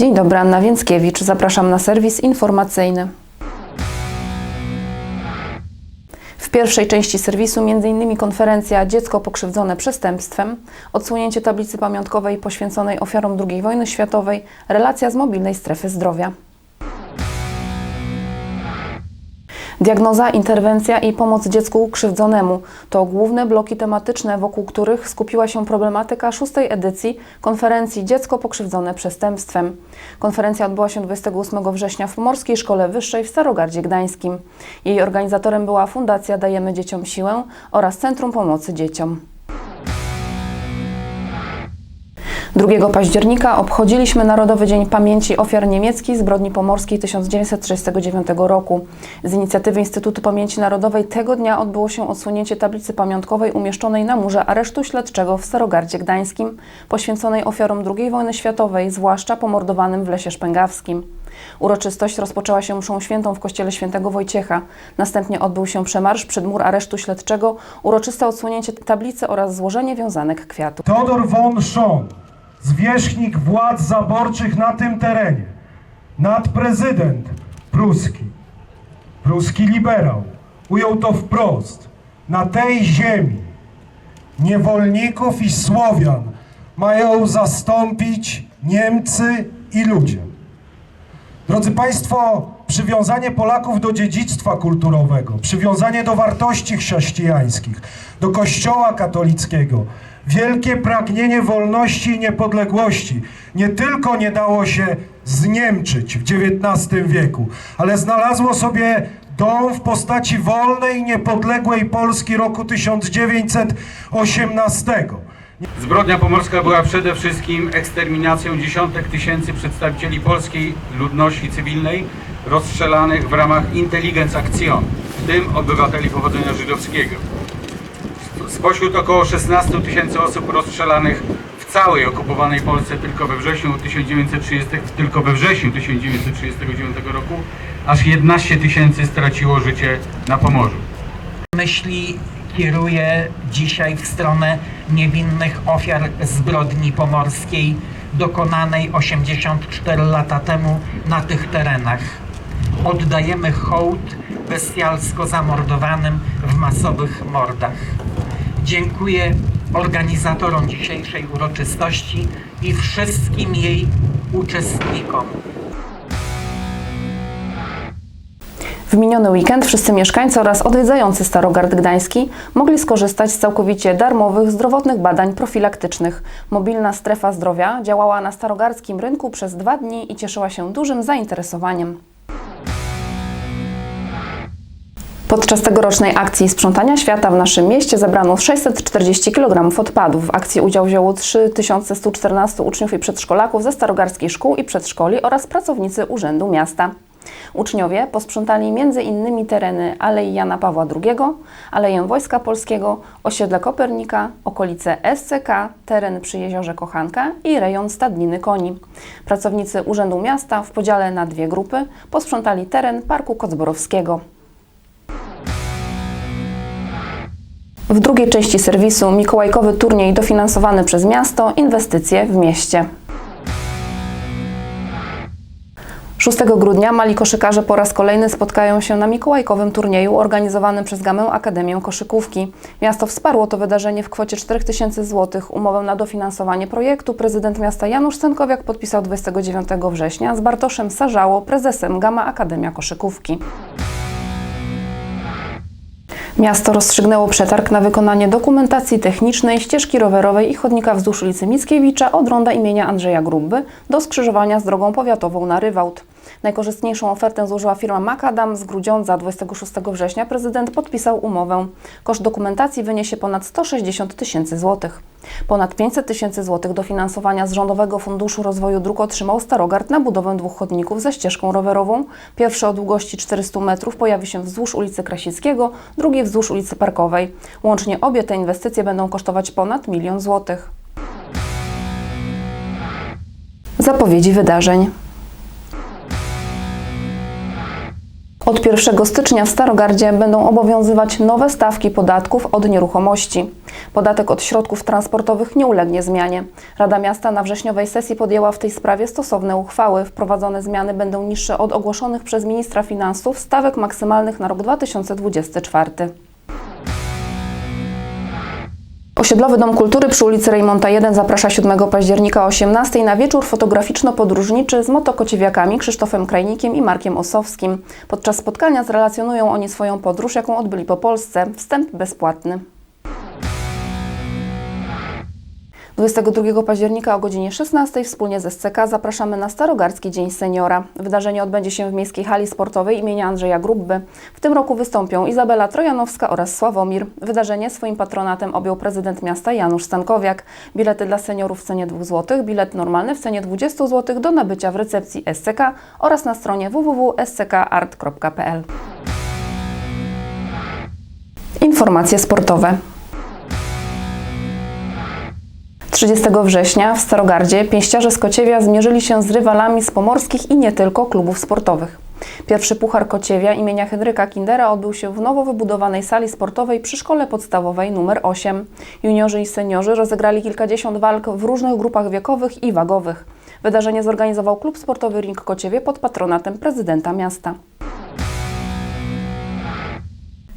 Dzień dobry, Anna Więckiewicz. Zapraszam na serwis informacyjny. W pierwszej części serwisu m.in. konferencja Dziecko pokrzywdzone przestępstwem, odsłonięcie tablicy pamiątkowej poświęconej ofiarom II wojny światowej, relacja z mobilnej strefy zdrowia. Diagnoza, interwencja i pomoc dziecku krzywdzonemu to główne bloki tematyczne, wokół których skupiła się problematyka szóstej edycji konferencji Dziecko pokrzywdzone przestępstwem. Konferencja odbyła się 28 września w Pomorskiej Szkole Wyższej w Starogardzie Gdańskim. Jej organizatorem była Fundacja Dajemy Dzieciom Siłę oraz Centrum Pomocy Dzieciom. 2 października obchodziliśmy Narodowy Dzień Pamięci Ofiar Niemieckiej Zbrodni Pomorskiej 1939 roku. Z inicjatywy Instytutu Pamięci Narodowej tego dnia odbyło się odsłonięcie tablicy pamiątkowej umieszczonej na murze aresztu śledczego w Starogardzie Gdańskim, poświęconej ofiarom II wojny światowej, zwłaszcza pomordowanym w Lesie Szpęgawskim. Uroczystość rozpoczęła się mszą świętą w kościele świętego Wojciecha. Następnie odbył się przemarsz przed mur aresztu śledczego, uroczyste odsłonięcie tablicy oraz złożenie wiązanek kwiatów. Todor von Schon, zwierzchnik władz zaborczych na tym terenie, nadprezydent pruski, pruski liberał, ujął to wprost. Na tej ziemi niewolników i Słowian mają zastąpić Niemcy i ludzie. Drodzy Państwo, przywiązanie Polaków do dziedzictwa kulturowego, przywiązanie do wartości chrześcijańskich, do Kościoła katolickiego, wielkie pragnienie wolności i niepodległości nie tylko nie dało się zniemczyć w XIX wieku, ale znalazło sobie dom w postaci wolnej niepodległej Polski roku 1918. Zbrodnia pomorska była przede wszystkim eksterminacją dziesiątek tysięcy przedstawicieli polskiej ludności cywilnej rozstrzelanych w ramach Intelligenz Action, w tym obywateli pochodzenia żydowskiego. Spośród około 16 tysięcy osób rozstrzelanych w całej okupowanej Polsce tylko we wrześniu 1930, tylko we wrześniu 1939 roku aż 11 tysięcy straciło życie na Pomorzu. myśli kieruje dzisiaj w stronę niewinnych ofiar zbrodni pomorskiej dokonanej 84 lata temu na tych terenach. Oddajemy hołd bestialsko zamordowanym w masowych mordach. Dziękuję organizatorom dzisiejszej uroczystości i wszystkim jej uczestnikom. W miniony weekend wszyscy mieszkańcy oraz odwiedzający Starogard Gdański mogli skorzystać z całkowicie darmowych zdrowotnych badań profilaktycznych. Mobilna strefa zdrowia działała na starogardzkim rynku przez dwa dni i cieszyła się dużym zainteresowaniem. Podczas tegorocznej akcji sprzątania świata w naszym mieście zebrano 640 kg odpadów. W akcji udział wzięło 3114 uczniów i przedszkolaków ze starogardzkich szkół i przedszkoli oraz pracownicy Urzędu Miasta. Uczniowie posprzątali m.in. tereny Alei Jana Pawła II, Aleję Wojska Polskiego, osiedle Kopernika, okolice SCK, teren przy jeziorze Kochanka i rejon Stadniny Koni. Pracownicy Urzędu Miasta w podziale na dwie grupy posprzątali teren Parku Kocborowskiego. W drugiej części serwisu mikołajkowy turniej dofinansowany przez miasto, inwestycje w mieście. 6 grudnia mali koszykarze po raz kolejny spotkają się na mikołajkowym turnieju organizowanym przez Gamę Akademię Koszykówki. Miasto wsparło to wydarzenie w kwocie 4000 zł. Umowę na dofinansowanie projektu prezydent miasta Janusz Stankowiak podpisał 29 września z Bartoszem Sarzało, prezesem Gama Akademia Koszykówki. Miasto rozstrzygnęło przetarg na wykonanie dokumentacji technicznej ścieżki rowerowej i chodnika wzdłuż ulicy Mickiewicza od ronda imienia Andrzeja Grubby do skrzyżowania z drogą powiatową na Rywałd. Najkorzystniejszą ofertę złożyła firma Macadam z Grudziądza. 26 września prezydent podpisał umowę. Koszt dokumentacji wyniesie ponad 160 tysięcy złotych. Ponad 500 tysięcy złotych dofinansowania z Rządowego Funduszu Rozwoju Dróg otrzymał Starogard na budowę dwóch chodników ze ścieżką rowerową. Pierwszy o długości 400 metrów pojawi się wzdłuż ulicy Krasickiego, drugi wzdłuż ulicy Parkowej. Łącznie obie te inwestycje będą kosztować ponad milion złotych. Zapowiedzi wydarzeń. Od 1 stycznia w Starogardzie będą obowiązywać nowe stawki podatków od nieruchomości. Podatek od środków transportowych nie ulegnie zmianie. Rada Miasta na wrześniowej sesji podjęła w tej sprawie stosowne uchwały. Wprowadzone zmiany będą niższe od ogłoszonych przez ministra finansów stawek maksymalnych na rok 2024. Osiedlowy Dom Kultury przy ulicy Rejmonta 1 zaprasza 7 października o 18 na wieczór fotograficzno-podróżniczy z motokociewiakami Krzysztofem Krajnikiem i Markiem Osowskim. Podczas spotkania zrelacjonują oni swoją podróż, jaką odbyli po Polsce. Wstęp bezpłatny. 22 października o godzinie 16 wspólnie z SCK zapraszamy na Starogardzki Dzień Seniora. Wydarzenie odbędzie się w Miejskiej Hali Sportowej imienia Andrzeja Grubby. W tym roku wystąpią Izabela Trojanowska oraz Sławomir. Wydarzenie swoim patronatem objął prezydent miasta Janusz Stankowiak. Bilety dla seniorów w cenie 2 zł, bilet normalny w cenie 20 zł do nabycia w recepcji SCK oraz na stronie www.sckart.pl. Informacje sportowe. 30 września w Starogardzie pięściarze z Kociewia zmierzyli się z rywalami z pomorskich i nie tylko klubów sportowych. Pierwszy Puchar Kociewia imienia Henryka Kindera odbył się w nowo wybudowanej sali sportowej przy Szkole Podstawowej nr 8. Juniorzy i seniorzy rozegrali kilkadziesiąt walk w różnych grupach wiekowych i wagowych. Wydarzenie zorganizował Klub Sportowy Ring Kociewie pod patronatem prezydenta miasta.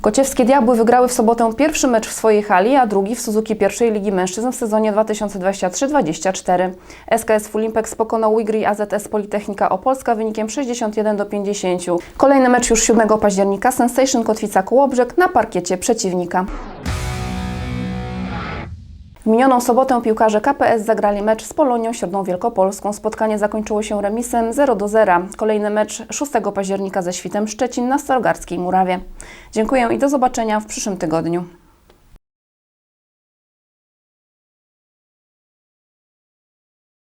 Kociewskie Diabły wygrały w sobotę pierwszy mecz w swojej hali, a drugi w Suzuki pierwszej Ligi Mężczyzn w sezonie 2023-2024. SKS Fulimpex pokonał Wigry AZS Politechnika Opolska wynikiem 61 do 50. Kolejny mecz już 7 października Sensation Kotwica Kołobrzeg na parkiecie przeciwnika. W minioną sobotę piłkarze KPS zagrali mecz z Polonią Środną Wielkopolską. Spotkanie zakończyło się remisem 0 do 0. Kolejny mecz 6 października ze Świtem Szczecin na Starogardzkiej Murawie. Dziękuję i do zobaczenia w przyszłym tygodniu.